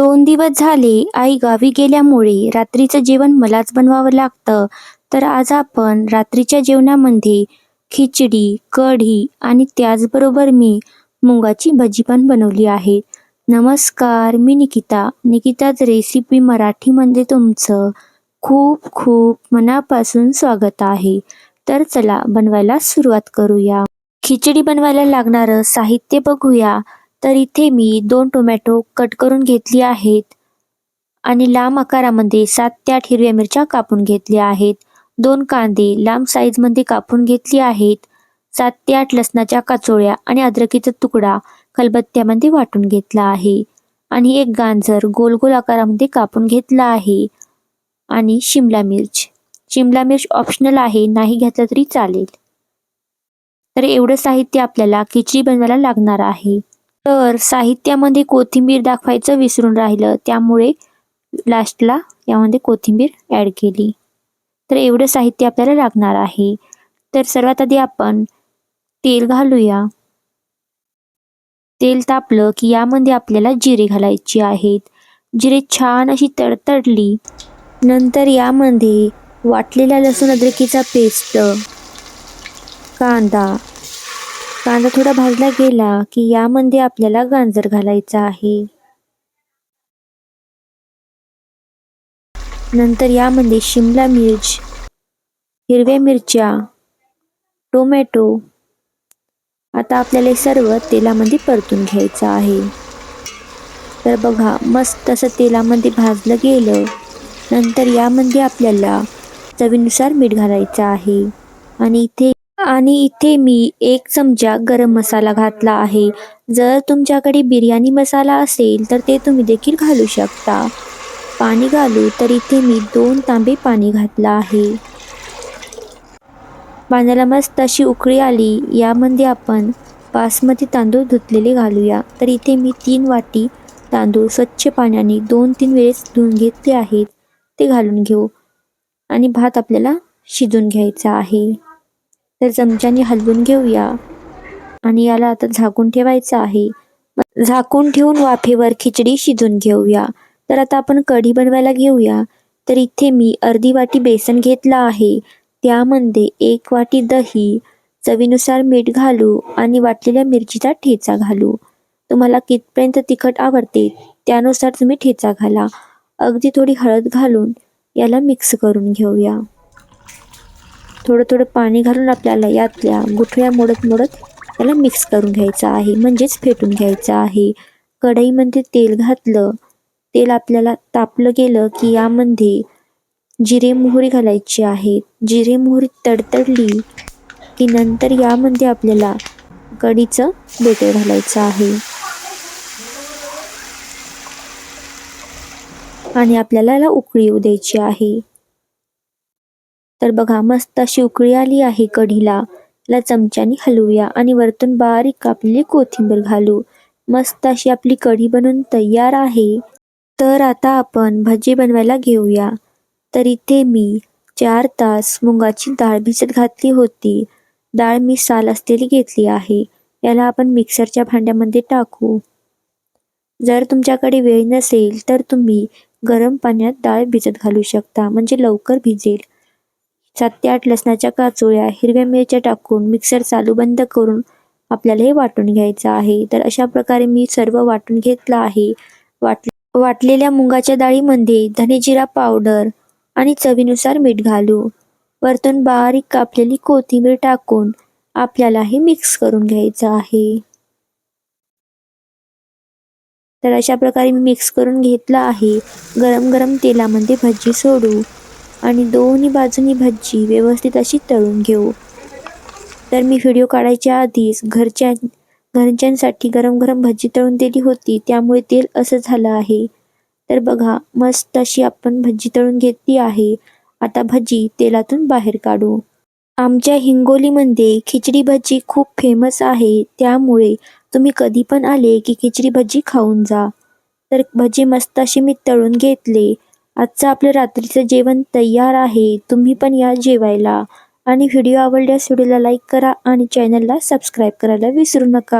दोन दिवस झाले आई गावी गेल्यामुळे रात्रीचं जेवण मलाच बनवावं लागतं. तर आज आपण रात्रीच्या जेवणामध्ये खिचडी कढी आणि त्याचबरोबर मी मुगाची भजी पण बनवली आहे. नमस्कार मी निकिता. निकिताच रेसिपी मराठीमध्ये तुमचं खूप खूप मनापासून स्वागत आहे. तर चला बनवायला सुरुवात करूया. खिचडी बनवायला लागणारं साहित्य बघूया. तर इथे मी दोन टोमॅटो कट करून घेतली आहेत. आणि लांब आकारामध्ये सात ते आठ हिरव्या मिरच्या कापून घेतल्या आहेत. दोन कांदे लांब साईजमध्ये कापून घेतली आहेत. सात ते आठ लसणाच्या काचोळ्या आणि अद्रकीचा तुकडा खलबत्त्यामध्ये वाटून घेतला आहे. आणि एक गांजर गोल गोल आकारामध्ये कापून घेतला आहे. आणि शिमला मिर्च. शिमला मिर्च ऑप्शनल आहे नाही घेतलं तरी चालेल. तर एवढं साहित्य आपल्याला खिचडी बनवायला लागणार आहे. तर साहित्यामध्ये कोथिंबीर दाखवायचं विसरून राहिलं. त्यामुळे लास्टला यामध्ये कोथिंबीर ॲड केली. तर एवढं साहित्य आपल्याला लागणार आहे. तर सर्वात आधी आपण तेल घालूया. तेल तापलं की यामध्ये आपल्याला जिरे घालायची आहेत. जिरे छान अशी तडतडली. नंतर यामध्ये वाटलेल्या लसूण अद्रकीचा पेस्ट कांदा कांदा थोडा भाजला गेला की यामध्ये आपल्याला गाजर घालायचा आहे. नंतर यामध्ये शिमला मिर्च हिरव्या मिरच्या टोमॅटो आता आपल्याला सर्व तेलामध्ये परतून घ्यायचं आहे. तर बघा मस्त असं तेलामध्ये भाजलं गेलं. नंतर यामध्ये आपल्याला चवीनुसार मीठ घालायचं आहे. आणि इथे आणि इथे मी एक चमचा गरम मसाला घातला आहे. जर तुमच्याकडे बिर्याणी मसाला असेल तर ते तुम्ही देखील घालू शकता. पाणी घालू तर इथे मी दोन तांबे पाणी घातलं आहे. पाण्याला मस्त अशी उकळी आली. यामध्ये आपण बासमती तांदूळ धुतलेले घालूया. तर इथे मी तीन वाटी तांदूळ स्वच्छ पाण्याने दोन तीन वेळेस धुवून घेतले आहेत. ते घालून घेऊ. आणि भात आपल्याला शिजून घ्यायचा आहे. तर चमच्याने हलवून घेऊया. आणि याला आता झाकून ठेवायचं आहे. झाकून ठेवून वाफेवर खिचडी शिजून घेऊया. तर आता आपण कढी बनवायला घेऊया. तर इथे मी अर्धी वाटी बेसन घेतलं आहे. त्यामध्ये एक वाटी दही चवीनुसार मीठ घालू आणि वाटलेल्या मिरचीचा ठेचा घालू. तुम्हाला कितपर्यंत तिखट आवडते त्यानुसार तुम्ही ठेचा घाला. अगदी थोडी हळद घालून याला मिक्स करून घेऊया. थोडं थोडं पाणी घालून आपल्याला यातल्या गुठळ्या मोडत मोडत त्याला मिक्स करून घ्यायचं आहे. म्हणजेच फेटून घ्यायचं आहे. कढईमध्ये तेल घातलं. तेल आपल्याला तापलं गेलं की यामध्ये जिरे मोहरी घालायची आहे. जिरे मोहरी तडतडली की नंतर यामध्ये आपल्याला कढीचं बेटर घालायचं आहे. आणि आपल्याला याला उकळी येऊ द्यायची आहे. तर बघा मस्त अशी उकळी आली आहे कढीला. ला चमच्याने हलवूया आणि वरतून बारीक कापलेली कोथिंबीर घालू. मस्त अशी आपली कढी बनवून तयार आहे. तर आता आपण भजी बनवायला घेऊया. तर इथे मी चार तास मुगाची डाळ भिजत घातली होती. डाळ मी साल असलेली घेतली आहे. याला आपण मिक्सरच्या भांड्यामध्ये टाकू. जर तुमच्याकडे वेळ नसेल तर तुम्ही गरम पाण्यात डाळ भिजत घालू शकता. म्हणजे लवकर भिजेल. सात ते आठ लसणाच्या काचोळ्या हिरव्या मिरच्या टाकून मिक्सर चालू बंद करून आपल्याला हे वाटून घ्यायचं आहे. तर अशा प्रकारे मी सर्व वाटून घेतलं आहे. वाट वाटलेल्या मुगाच्या डाळीमध्ये धनेजिरा पावडर आणि चवीनुसार मीठ घालू. वरतून बारीक कापलेली कोथिंबीर टाकून आपल्याला हे मिक्स करून घ्यायचं आहे. तर अशा प्रकारे मी मिक्स करून घेतलं आहे. गरम गरम तेलामध्ये भजी सोडू. आणि दोन्ही बाजूनी भज्जी व्यवस्थित अशी तळून घेऊ. तर मी व्हिडिओ काढायच्या आधीच घरच्या घरच्यांसाठी गरम गरम भजी तळून दिली होती त्यामुळे तेल असं झालं आहे. तर बघा मस्त अशी आपण भजी तळून घेतली आहे. आता भजी तेलातून बाहेर काढू. आमच्या हिंगोलीमध्ये खिचडी भजी खूप फेमस आहे. त्यामुळे तुम्ही कधी पण आले की खिचडी भजी खाऊन जा. तर भजी मस्त अशी मी तळून घेतले. आजचं आपलं रात्रीचं जेवण तयार आहे. तुम्ही पण या जेवायला. आणि व्हिडिओ आवडल्यास व्हिडिओला लाईक करा आणि चॅनलला सबस्क्राईब करायला विसरू नका.